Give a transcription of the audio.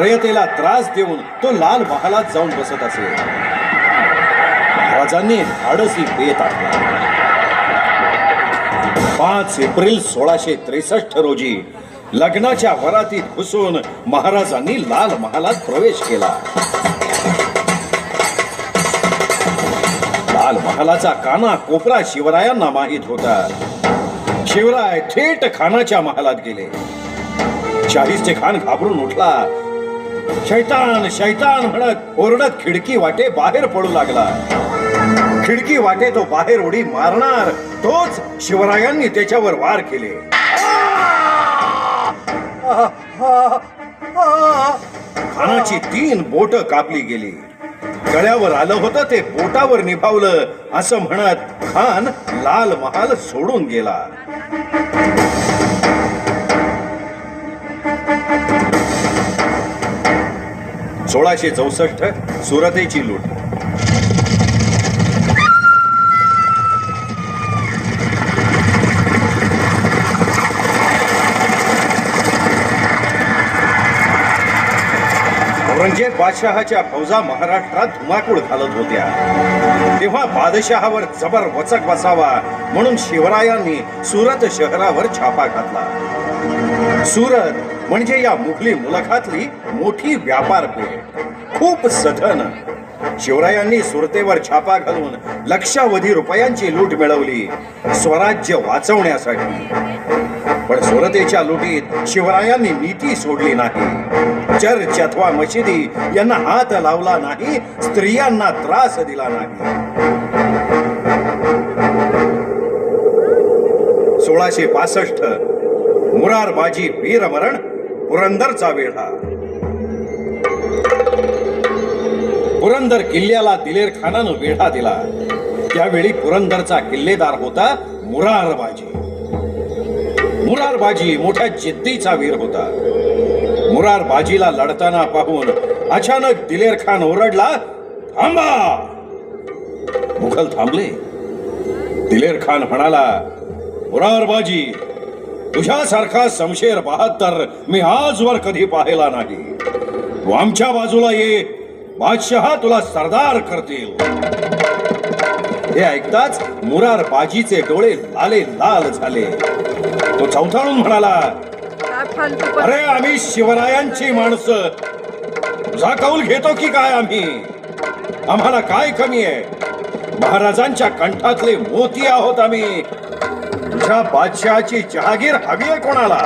रयतेला त्रास देऊन तो लाल महालात जाऊन बसत असे. महाराजांनी धाडसी बेत आणला पाच एप्रिल सोळाशे त्रेसष्ट रोजी लग्नाच्या वरातीत घुसून महाराजांनी लाल महालात प्रवेश केला. लाल महालाचा काना कोपरा शिवरायांना माहीत होता. शिवराय थेट खानाच्या महालात गेले. शाहिस्ते खान घाबरून उठला. शैतान शैतान म्हणत ओरडत खिडकी वाटे बाहेर पडू लागला. खिडकी वाटे तो बाहेर उडी मारणार तोच शिवरायांनी त्याच्यावर वार केले. खानाची तीन बोट कापली गेली. गळ्यावर आलं होतं ते बोटावर निभावलं असं म्हणत खान लाल महाल सोडून गेला. सोळाशे चौसष्ट सुरतेची लूट. औरंगजेब बादशहाच्या फौजा महाराष्ट्रात धुमाकूळ घालत होत्या. तेव्हा बादशहावर जबर वचक बसावा म्हणून शिवरायांनी सुरत शहरावर छापा घातला. सुरत म्हणजे या मुघली मुलाखातली मोठी व्यापार पेठ खूप सधन. शिवरायांनी सुरतेवर छापा घालून लक्षावधी रुपयांची लूट मिळवली स्वराज्य वाचवण्यासाठी. पण सुरतेच्या लुटीत शिवरायांनी नीती सोडली नाही. चर्च अथवा मशिदी यांना हात लावला नाही स्त्रियांना त्रास दिला नाही. सोळाशे पासष्ट. मुरारबाजी वीरमरण पुरंदरचा वेढा. पुरंदर किल्ल्याला दिलेर खानानं वेढा दिला. त्यावेळी पुरंदरचा किल्लेदार होता मुरारबाजी. मुरारबाजी मोठ्या जिद्दीचा वीर होता. मुरारबाजीला लढताना पाहून अचानक दिलेर खान ओरडला थांबा! मुघल थांबले. दिलेर खान म्हणाला मुरारबाजी तुझ्यासारखा समशेर बहात्तर मी आजवर कधी पाहिला नाही. तू आमच्या बाजूला ये. बादशहा तुला सरदार करतील. हे ऐकताच मुरार बाजीचे डोळे लाले लाल झाले. तो चौथाळून म्हणाला अरे आम्ही शिवरायांची माणसं. तुझा कौल घेतो की काय आम्ही? आम्हाला काय कमी आहे? महाराजांच्या कंठातले मोती आहोत आम्ही. तुझ्या बादशहाची जहागीर हवी आहे कोणाला?